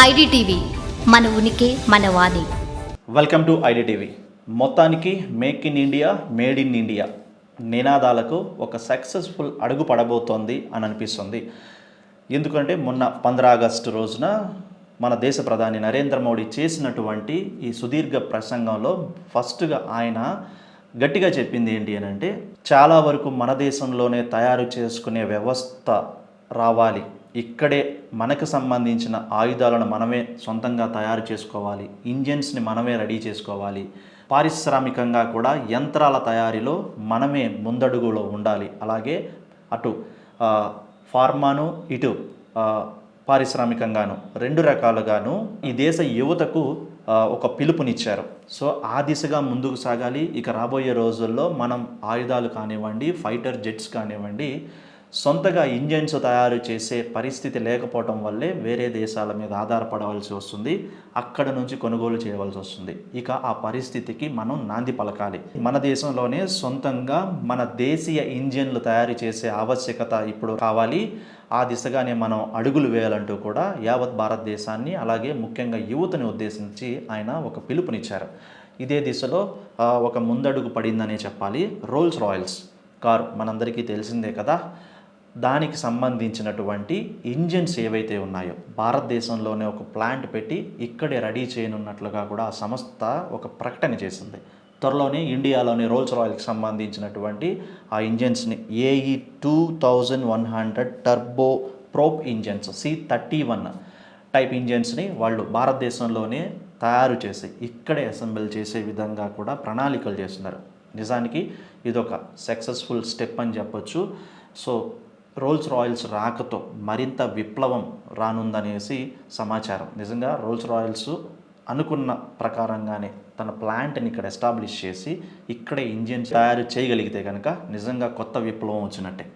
IDTV మన ఉనికి మన వాణి. Welcome to IDTV. మొత్తానికి make in India made in India నినాదాలకు ఒక సక్సెస్ఫుల్ అడుగు పడబోతోంది అని అనిపిస్తుంది. ఎందుకంటే మొన్న పంద్ర ఆగస్టు రోజున మన దేశ ప్రధాని నరేంద్ర మోడీ చేసినటువంటి ఈ సుదీర్ఘ ప్రసంగంలో ఫస్ట్గా ఆయన గట్టిగా చెప్పింది ఏంటి అని అంటే చాలా వరకు మన దేశంలోనే తయారు చేసుకునే వ్యవస్థ రావాలి. ఇక్కడే మనకు సంబంధించిన ఆయుధాలను మనమే సొంతంగా తయారు చేసుకోవాలి. ఇంజన్స్ని మనమే రెడీ చేసుకోవాలి. పారిశ్రామికంగా కూడా యంత్రాల తయారీలో మనమే ముందడుగులో ఉండాలి. అలాగే అటు ఫార్మాను ఇటు పారిశ్రామికంగాను రెండు రకాలుగాను ఈ దేశ యువతకు ఒక పిలుపునిచ్చారు. సో ఆ దిశగా ముందుకు సాగాలి. ఇక రాబోయే రోజుల్లో మనం ఆయుధాలు కానివ్వండి ఫైటర్ జెట్స్ కానివ్వండి సొంతగా ఇంజన్స్ తయారు చేసే పరిస్థితి లేకపోవటం వల్లే వేరే దేశాల మీద ఆధారపడవలసి వస్తుంది. అక్కడ నుంచి కొనుగోలు చేయవలసి వస్తుంది. ఇక ఆ పరిస్థితికి మనం నాంది పలకాలి. మన దేశంలోనే సొంతంగా మన దేశీయ ఇంజన్లు తయారు చేసే ఆవశ్యకత ఇప్పుడు కావాలి. ఆ దిశగానే మనం అడుగులు వేయాలంటూ కూడా యావత్ భారతదేశాన్ని అలాగే ముఖ్యంగా యువతని ఉద్దేశించి ఆయన ఒక పిలుపునిచ్చారు. ఇదే దిశలో ఒక ముందడుగు పడిందనే చెప్పాలి. రోల్స్ రాయల్స్ కార్ మనందరికీ తెలిసిందే కదా. దానికి సంబంధించినటువంటి ఇంజిన్స్ ఏవైతే ఉన్నాయో భారతదేశంలోనే ఒక ప్లాంట్ పెట్టి ఇక్కడే రెడీ చేయనున్నట్లుగా కూడా ఆ సంస్థ ఒక ప్రకటన చేసింది. త్వరలోనే ఇండియాలోని రోల్స్ రాయల్కి సంబంధించినటువంటి ఆ ఇంజిన్స్ని AE two thousand one hundred turboprop engines C thirty one type ఇంజిన్స్ని వాళ్ళు భారతదేశంలోనే తయారు చేసి ఇక్కడే అసెంబ్ల్ చేసే విధంగా కూడా ప్రణాళికలు చేస్తున్నారు. నిజానికి ఇదొక సక్సెస్ఫుల్ స్టెప్ అని చెప్పొచ్చు. సో రోల్స్ రాయల్స్ రాకతో మరింత విప్లవం రానుందనేసి సమాచారం. నిజంగా రోల్స్ రాయల్స్ అనుకున్న ప్రకారంగానే తన ప్లాంట్ని ఇక్కడ ఎస్టాబ్లిష్ చేసి ఇక్కడే ఇంజిన్ తయారు చేయగలిగితే కనుక నిజంగా కొత్త విప్లవం వచ్చినట్టే.